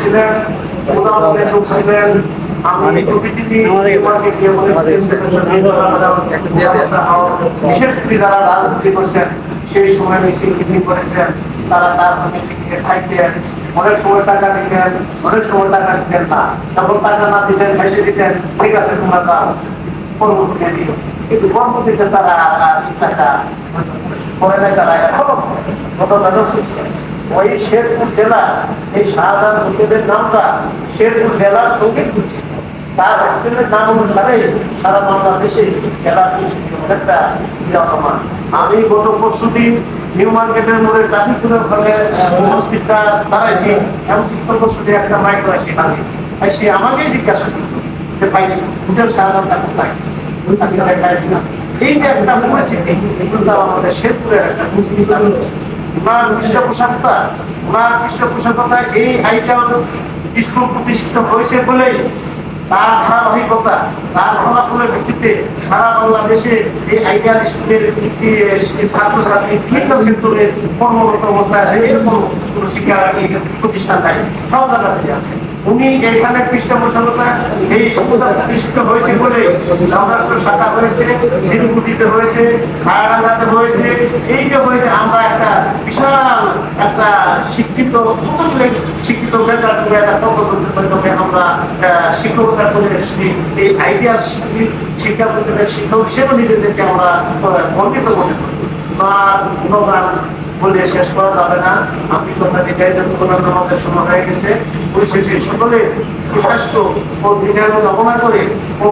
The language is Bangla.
ছিলেন উদাহরণের লোক ছিলেন। আমি প্রতিদিনই তোমাকে গিয়ে বলেছি, বিশেষ করে যারা রাজনীতি করছেন সেই সময় মিছিল মিটিং করেছেন তারা তার হাতে টিকিয়ে অনেক সময় টাকা দিতেন অনেক সময় টাকা দিতেন না। তখন টাকা না দিতেন হেসে দিতেন ঠিক আছে তোমরা দাও পরবর্তীতে দিও। কিন্তু পরবর্তীতে তারা টাকা করে নাই তারা এখনও ঘটনা রয়েছে। ওই শেরপুর জেলা, এই নামটা শেরপুর জেলার সঙ্গে তার নাম অনুসারে সারা বাংলাদেশে একটা বিরাজমান। আমি গত পরশু দিন নিউ মার্কেটের মোড়ে ট্রাফিক পুলের ওখানে উপস্থিতটা দাঁড়াইছি এমন গত পরশু দিন একটা মাইক্রো আসি হাতে সে আমাকেই জিজ্ঞাসা করতো যে, ভাই শাহজাহানটা কোথায়? এই যে একটা পরিস্থিতি কিন্তু আমাদের শেরপুরের একটা মুসলিম ওনার পৃষ্ঠপোষকতা পৃষ্ঠপোষকতা এই প্রতিষ্ঠিত হয়েছে তার ধারাবাহিকতা, তার ফলাফলের ভিত্তিতে সারা বাংলাদেশে এই আইডিয়াল স্কুলের ছাত্রছাত্রী কর্মরত আছে, এরকম কোনো শিক্ষা প্রতিষ্ঠান নাই, সব জায়গাতে আছে। উনি এখানে পৃষ্ঠপোষকতা এই সমুদ্র প্রতিষ্ঠিত হয়েছে বলে নবরাত্র শাখা হয়েছে শিলকুটিতে হয়েছে হায়াডাঙ্গাতে হয়েছে, এই যে হয়েছে, আমরা একটা শিক্ষিত শিক্ষিত করে একটা আমরা শিক্ষকতা করে এসেছি এই আইডিয়াল শিক্ষা প্রতিষ্ঠানের শিক্ষক হিসেবে নিজেদেরকে আমরা মনে করি। বা বলে শেষ করা যাবে না। আমি কথা আমাদের সময় হয়ে গেছে। পরিশেষে সকলে সুস্বাস্থ্য ও দীর্ঘায়ু কামনা করে